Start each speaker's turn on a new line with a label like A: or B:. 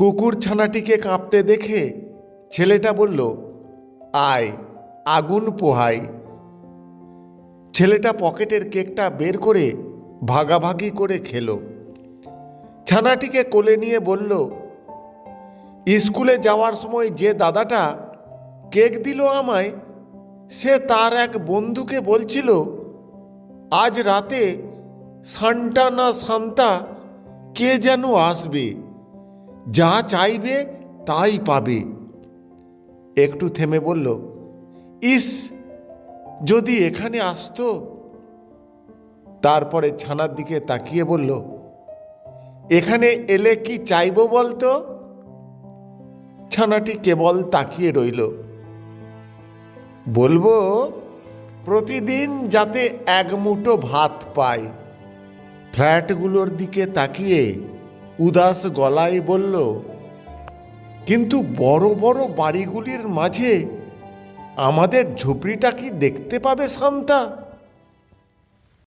A: কুকুর ছানাটিকে কাঁপতে দেখে ছেলেটা বলল, আয়, আগুন পোহাই। ছেলেটা পকেটের কেকটা বের করে ভাগাভাগি করে খেল। ছানাটিকে কোলে নিয়ে বলল, স্কুলে যাওয়ার সময় যে দাদাটা কেক দিল আমায়, সে তার এক বন্ধুকে বলছিল, আজ রাতে সান্টা না সান্তা কে যেন আসবে। যা চাইবে তাই পাবে। একটু থেমে বলল, ইস, যদি এখানে আসতো? তারপরে ছানার দিকে তাকিয়ে বলল, এখানে এলে কি চাইব বলতো? ছানাটি কেবল তাকিয়ে রইল। বলব, প্রতিদিন যাতে এক মুঠো ভাত পায় ফ্ল্যাটগুলোর দিকে তাকিয়ে উদাস গলায় বলল কিন্তু বড় বড় বাড়িগুলির মাঝে আমাদের ঝুপড়িটা কি দেখতে পাবে শান্তা?